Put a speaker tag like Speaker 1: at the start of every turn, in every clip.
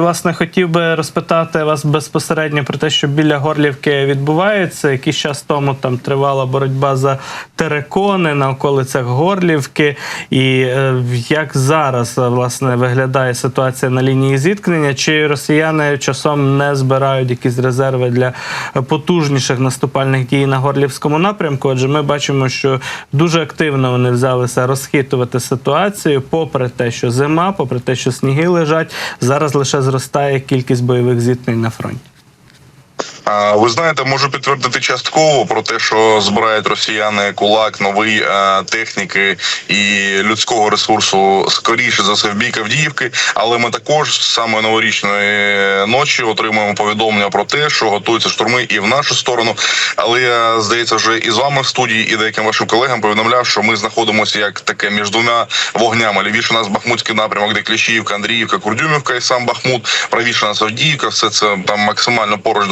Speaker 1: Власне, хотів би розпитати вас безпосередньо про те, що біля Горлівки відбувається. Якийсь час тому там тривала боротьба за терекони на околицях Горлівки. І е, як зараз е, власне виглядає ситуація на лінії зіткнення? Чи росіяни часом не збирають якісь резерви для потужніших наступальних дій на Горлівському напрямку? Отже, ми бачимо, що дуже активно вони взялися розхитувати ситуацію, попри те, що зима, попри те, що сніги лежать, зараз лише зростає кількість бойових зіткнень на фронті.
Speaker 2: Ви знаєте, можу підтвердити частково про те, що збирають росіяни кулак, новий е, техніки і людського ресурсу скоріше за все в бік Авдіївки. Але ми також з самої новорічної ночі отримуємо повідомлення про те, що готуються штурми і в нашу сторону. Але я здається, вже і з вами в студії, і деяким вашим колегам повідомляв, що ми знаходимося як таке між двома вогнями. Лівіше у нас Бахмутський напрямок, де Кліщіївка, Андріївка, Курдюмівка і сам Бахмут. Правіше у нас Авдіївка. Все це там максимально поруч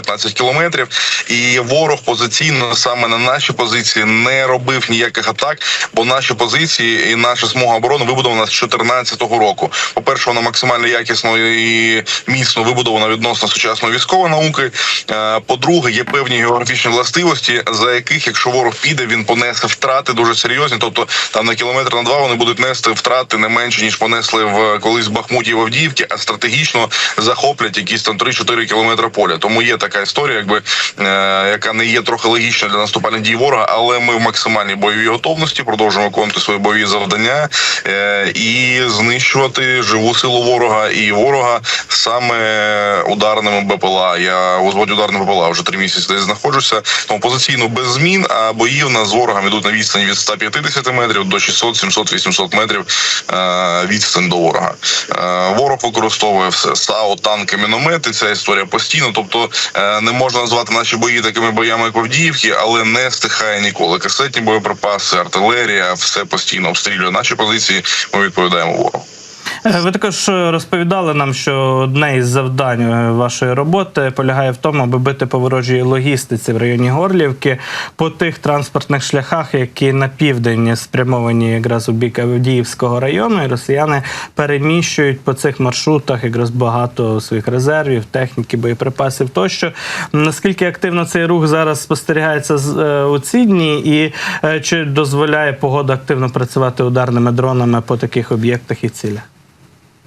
Speaker 2: 12-15 кілометрів. І ворог позиційно саме на наші позиції не робив ніяких атак, бо наші позиції і наша смуга оборони вибудована з 2014 року. По перше, вона максимально якісно і міцно вибудована відносно сучасної військової науки. Е, По-друге, є певні географічні властивості, за яких, якщо ворог піде, він понесе втрати дуже серйозні. Тобто там на кілометр на два вони будуть нести втрати не менше ніж понесли в колись Бахмуті і в Авдіївці, а стратегічно захоплять якісь там 3-4 кілометри поля. Тому є така історія, якби е, яка не є трохи логічна для наступальних дій ворога, але ми в максимальній бойовій готовності продовжуємо виконувати свої бойові завдання е, і знищувати живу силу ворога і ворога саме ударними БПЛА. Я у зводі ударними БПЛА вже три місяці десь знаходжуся. Тому позиційно без змін. А бої в нас з ворогом ідуть на відстані від 150 метрів до 600, 700, 800 метрів е, відстань до ворога. Е, ворог використовує все САУ, танки, міномети. Ця історія постійно. Тобто не можна назвати наші бої такими боями, як в Авдіївці, але не стихає ніколи. Касетні боєприпаси, артилерія, все постійно обстрілює наші позиції. Ми відповідаємо ворогу.
Speaker 1: Е, Ви також розповідали нам, що одне із завдань е, вашої роботи полягає в тому, аби бити по ворожій логістиці в районі Горлівки по тих транспортних шляхах, які на південь спрямовані якраз у бік Авдіївського району, і росіяни переміщують по цих маршрутах якраз багато своїх резервів, техніки, боєприпасів тощо. Наскільки активно цей рух зараз спостерігається е, у ці дні, і е, чи дозволяє погода активно працювати ударними дронами по таких об'єктах і цілях?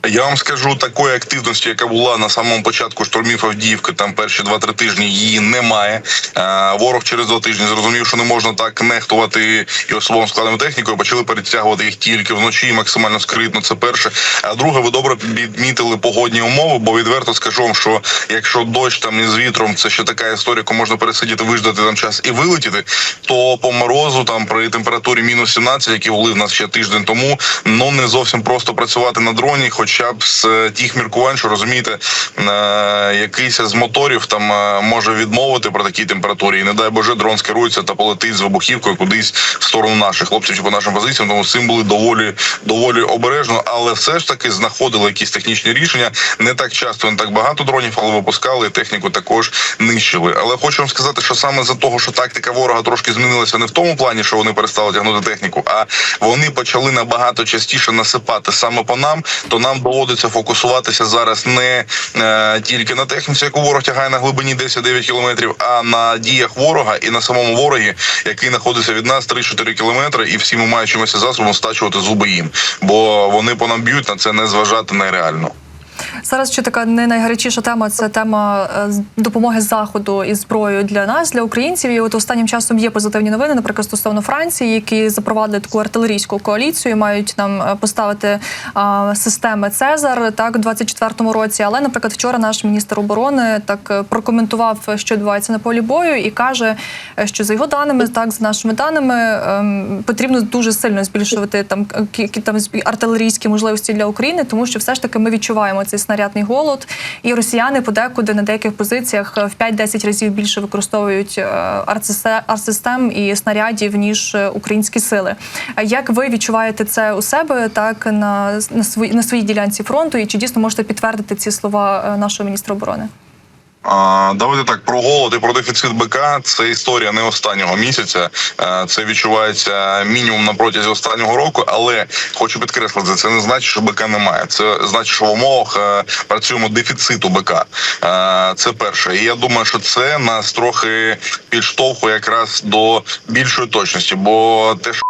Speaker 2: Я вам скажу такої активності, яка була на самому початку штурмів Авдіївки, там перші два-три тижні її немає. Е, Ворог через два тижні зрозумів, що не можна так нехтувати і особовим складом технікою. Почали перетягувати їх тільки вночі, максимально скритно. Це перше. А друге, ви добре відмітили погодні умови, бо відверто скажу вам, що якщо дощ там із вітром, це ще така історія, яку можна пересидіти, виждати там час і вилетіти, то по морозу там при температурі мінус 17, які були в нас ще тиждень тому, ну не зовсім просто працювати на дроні, хоча б з тих міркувань, що розумієте, е, якийсь з моторів там е, може відмовити при такій температурі, і не дай Боже, дрон скерується та полетить з вибухівкою кудись в сторону наших хлопців чи по нашим позиціям. Тому з цим були доволі доволі обережно, але все ж таки знаходили якісь технічні рішення. Не так часто, не так багато дронів, але випускали і техніку також нищили. Але хочу вам сказати, що саме за того, що тактика ворога трошки змінилася не в тому плані, що вони перестали тягнути техніку, а вони почали набагато частіше насипати саме по нам, то нам доводиться фокусуватися зараз не е, тільки на техніці, яку ворог тягає на глибині 10-9 кілометрів, а на діях ворога і на самому ворогі, який знаходиться від нас 3-4 кілометри, і всіма маючимися засобом стачувати зуби їм, бо вони по нам б'ють на це не зважати нереально.
Speaker 3: Зараз ще така не найгарячіша тема це тема е, допомоги заходу із зброєю для нас, для українців. І от останнім часом є позитивні новини, наприклад, стосовно Франції, які запровадили таку артилерійську коаліцію, мають нам е, поставити а, системи Цезар так у 24-му році. Але, наприклад, вчора наш міністр оборони так е, прокоментував, що відбувається на полі бою, і каже, що за його даними, так за нашими даними, ем, потрібно дуже сильно збільшувати там там артилерійські можливості для України, тому що все ж таки ми відчуваємо цей снарядний голод, і росіяни подекуди на деяких позиціях е, в 5-10 разів більше використовують е, артсистем і снарядів ніж е, українські сили. Як ви відчуваєте це у себе так на, на, свої, на своїй ділянці фронту? І чи дійсно можете підтвердити ці слова нашого міністра оборони?
Speaker 2: Давайте так про голод і про дефіцит БК. Це історія не останнього місяця. Е, Це відчувається мінімум на протязі останнього року. Але хочу підкреслити, це не значить, що БК немає. Це значить, що в умовах е, працюємо дефіциту БК. Е, Це перше. І я думаю, що це нас трохи підштовхує якраз до більшої точності, бо те, що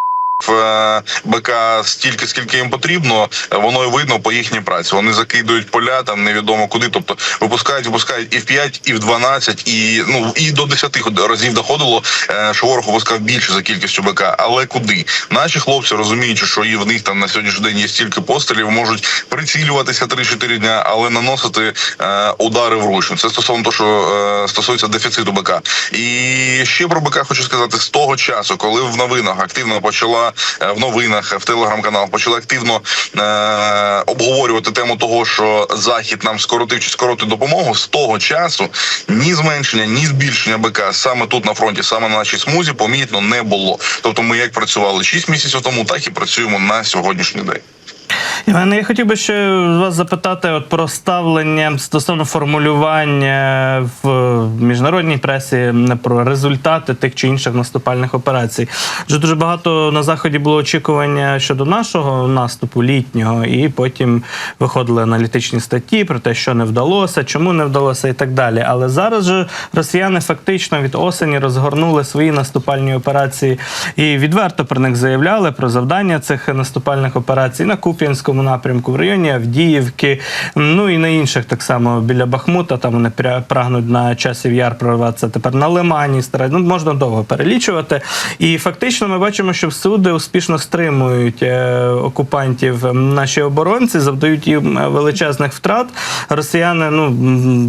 Speaker 2: БК стільки, скільки їм потрібно, воно і видно по їхній праці. Вони закидують поля там невідомо куди. Тобто випускають, випускають і в 5, і в 12, і ну і до 10 разів доходило, е, що ворог випускав більше за кількістю БК. Але куди? Наші хлопці розуміючи, що і в них там на сьогоднішній день є стільки пострілів, можуть прицілюватися 3-4 дня, але наносити е, удари вручну. Це стосовно того, що е, стосується дефіциту БК. І ще про БК хочу сказати з того часу, коли в новинах активно почала е, в новинах в телеграм-каналах почали активно е, обговорювати тему того, що захід нам скоротив чи скоротив допомогу. З того часу ні зменшення, ні збільшення БК саме тут на фронті, саме на нашій смузі, помітно не було. Тобто, ми як працювали 6 місяців тому, так і працюємо на сьогоднішній день.
Speaker 1: Іване, я хотів би ще вас запитати от про ставлення стосовно формулювання в міжнародній пресі про результати тих чи інших наступальних операцій. Вже дуже багато на заході було очікування щодо нашого наступу літнього, і потім виходили аналітичні статті про те, що не вдалося, чому не вдалося, і так далі. Але зараз же росіяни фактично від осені розгорнули свої наступальні операції і відверто про них заявляли про завдання цих наступальних операцій на Куп'янському напрямку, в районі Авдіївки, ну і на інших так само біля Бахмута. Там вони прагнуть на часів яр прорватися тепер на Лимані. Ну можна довго перелічувати. І фактично ми бачимо, що всюди успішно стримують е, окупантів наші оборонці, завдають їм величезних втрат. Росіяни, ну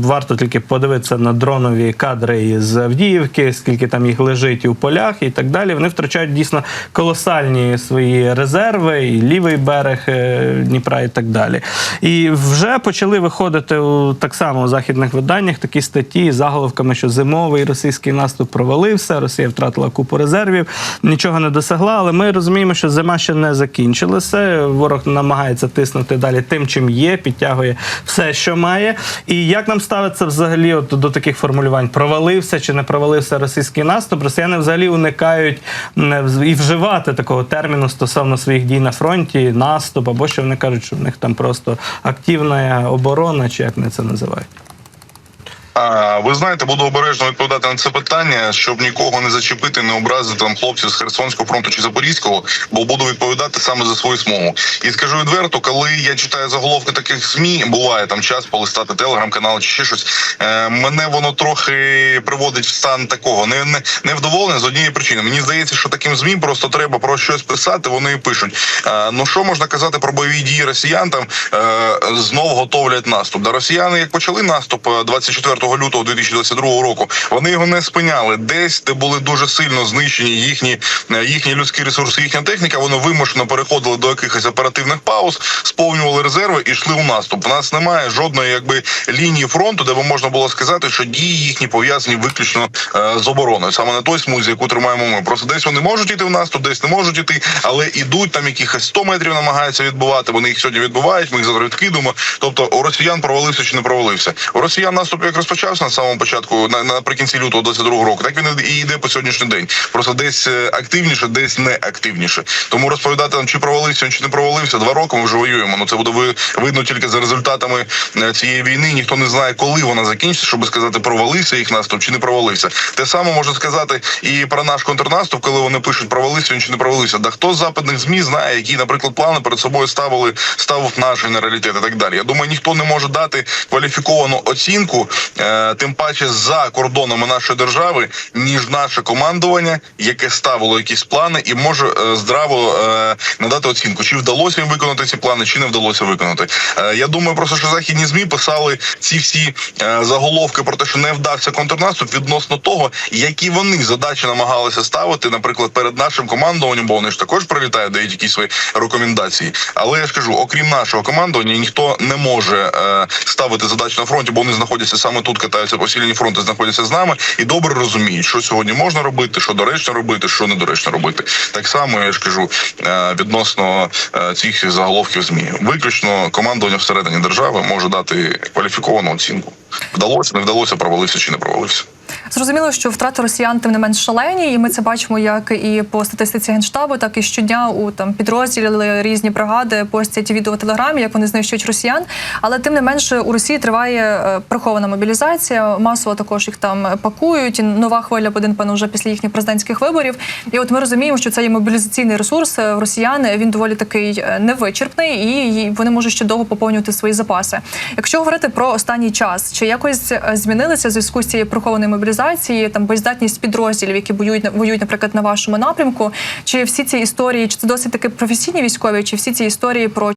Speaker 1: варто тільки подивитися на дронові кадри із Авдіївки, скільки там їх лежить і у полях, і так далі. Вони втрачають дійсно колосальні свої резерви, і лівий берег е, Дніпра, і так далі. І вже почали виходити у так само у західних виданнях такі статті з заголовками, що зимовий російський наступ провалився, Росія втратила купу резервів, нічого не досягла. Але ми розуміємо, що зима ще не закінчилася. Ворог намагається тиснути далі тим, чим є, підтягує все, що має. І як нам ставиться взагалі от до таких формулювань? Провалився чи не провалився російський наступ? Росіяни взагалі уникають і вживати такого терміну стосовно своїх дій на фронті, наступ, або що вони кажуть, що в них там просто активна оборона, чи як вони це називають.
Speaker 2: А, ви знаєте, буду обережно відповідати на це питання, щоб нікого не зачепити, не образити там хлопців з Херсонського фронту чи Запорізького, бо буду відповідати саме за свою смугу. І скажу відверто, коли я читаю заголовки таких змі, буває там час полистати телеграм-канал чи ще щось. Е, мене воно трохи приводить в стан такого не, не невдоволення з однієї причини. Мені здається, що таким змі просто треба про щось писати. Вони і пишуть. Е, ну що можна казати про бойові дії росіян? Там е, знов готовлять наступ. Да росіяни, як почали наступ е, 24 лютого 2022 року, вони його не спиняли. Десь, де були дуже сильно знищені їхні е, їхні людські ресурси, їхня техніка, вони вимушено переходили до якихось оперативних пауз, сповнювали резерви і йшли у наступ. У нас немає жодної якби лінії фронту, де би можна було сказати, що дії їхні пов'язані виключно е, з обороною, саме на той смузі, яку тримаємо ми. Просто десь вони можуть іти в наступ, десь не можуть іти, але ідуть там якихось 100 метрів намагаються відбувати. Вони їх сьогодні відбувають. Ми їх завтра відкидуємо. Тобто у росіян провалився чи не провалився. У росіян наступ як розпочався на самому початку, на наприкінці лютого 22 року, так він і йде по сьогоднішній день. Просто десь е, активніше, десь не активніше. Тому розповідати нам, чи провалився, чи не провалився. Два роки ми вже воюємо. Ну це буде ви- видно тільки за результатами е, цієї війни. Ніхто не знає, коли вона закінчиться, щоб сказати, провалився їх наступ чи не провалився. Те саме можна сказати і про наш контрнаступ, коли вони пишуть провалився чи не провалився. Да хто з западних змі знає, які, наприклад, плани перед собою ставили ставив наш генералітет і так далі. Я думаю, ніхто не може дати кваліфіковану оцінку, тим паче за кордонами нашої держави, ніж наше командування, яке ставило якісь плани і може е, здраво е, надати оцінку, чи вдалося їм виконати ці плани, чи не вдалося виконати. Е, я думаю, просто що західні змі писали ці всі е, заголовки про те, що не вдався контрнаступ відносно того, які вони задачі намагалися ставити, наприклад, перед нашим командуванням, бо вони ж також прилітають, дають якісь свої рекомендації. Але я ж кажу, окрім нашого командування, ніхто не може е, ставити задачі на фронті, бо вони знаходяться саме тут, катаються по лінії фронти, знаходяться з нами і добре розуміють, що сьогодні можна робити, що доречно робити, що недоречно робити. Так само я ж кажу е, відносно е, цих заголовків змі. Виключно командування всередині держави може дати кваліфіковану оцінку. Вдалося, не вдалося, провалився чи не провалився.
Speaker 3: Зрозуміло, що втрати росіян тим не менш шалені, і ми це бачимо як і по статистиці генштабу, так і щодня у там підрозділі різні бригади постять відео в телеграмі, як вони знищують росіян. Але тим не менше у Росії триває е, прихована мобілізація. Масово також їх там пакують. І Нова хвиля буде напевно вже після їхніх президентських виборів. І от ми розуміємо, що цей мобілізаційний ресурс е, росіян він доволі такий е, невичерпний, і вони можуть ще довго поповнювати свої запаси. Якщо говорити про останній час, чи якось е, змінилися в зв'язку з цією прихованою мобілізацією, там боєздатність підрозділів, які воюють воюють, наприклад, на вашому напрямку, чи всі ці історії, чи це досить таки професійні військові, чи всі ці історії про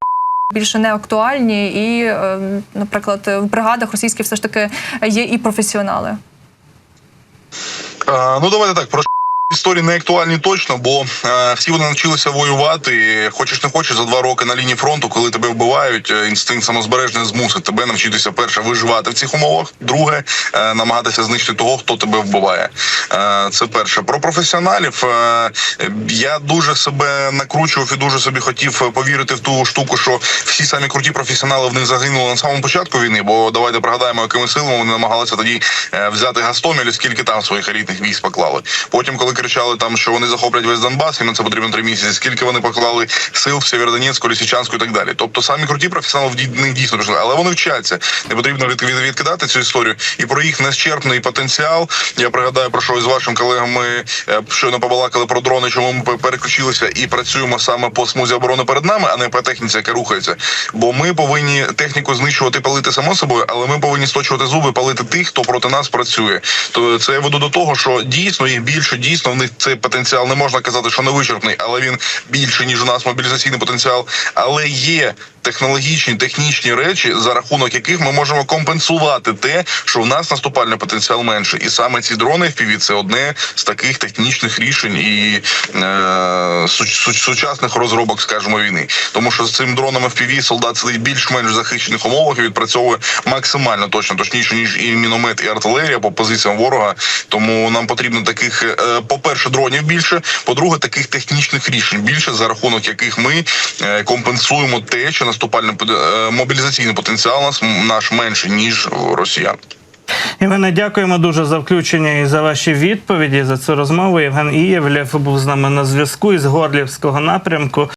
Speaker 3: більше не актуальні, і, е, наприклад, в бригадах російських все ж таки є і професіонали.
Speaker 2: А, ну давайте так про історії не актуальні точно, бо е, всі вони навчилися воювати. Хочеш не хочеш за два роки на лінії фронту, коли тебе вбивають, е, інстинкт самозбереження змусить тебе навчитися перше виживати в цих умовах. Друге, е, намагатися знищити того, хто тебе вбиває. Е, це перше. Про професіоналів е, я дуже себе накручував і дуже собі хотів повірити в ту штуку, що всі самі круті професіонали в них загинули на самому початку війни. Бо давайте пригадаємо, якими силами вони намагалися тоді е, взяти Гастомель, скільки там своїх елітних військ поклали. Потім, коли кричали там, що вони захоплять весь Донбас, і на це потрібно три місяці. Скільки вони поклали сил в Сєвєродонецьку, Лисичанську і так далі. Тобто самі круті професіонали в них дійсно пішли, але вони вчаться. Не потрібно від, від, відкидати цю історію і про їх нещерпний потенціал. Я пригадаю про що із вашим колегами е, щойно побалакали про дрони, чому ми переключилися і працюємо саме по смузі оборони перед нами, а не по техніці, яка рухається. Бо ми повинні техніку знищувати, палити само собою, але ми повинні сточувати зуби, палити тих, хто проти нас працює. То це я веду до того, що дійсно їх більше, дійсно в них цей потенціал не можна казати, що не вичерпний, але він більше ніж у нас мобілізаційний потенціал. Але є технологічні, технічні речі, за рахунок яких ми можемо компенсувати те, що в нас наступальний потенціал менше, і саме ці дрони FPV – це одне з таких технічних рішень і е, суч- суч- сучасних розробок, скажімо, війни. Тому що з цим дроном FPV солдат сидить більш-менш в захищених умовах і відпрацьовує максимально точно, точніше ніж і міномет, і артилерія по позиціям ворога. Тому нам потрібно таких, е, по-перше, дронів більше, по-друге, таких технічних рішень більше, за рахунок яких ми е, компенсуємо те, що наступальний е, мобілізаційний потенціал нас наш менше ніж росіян.
Speaker 1: Євгене, дякуємо дуже за включення і за ваші відповіді за цю розмову. Євген Ієвлєв був з нами на зв'язку із Горлівського напрямку.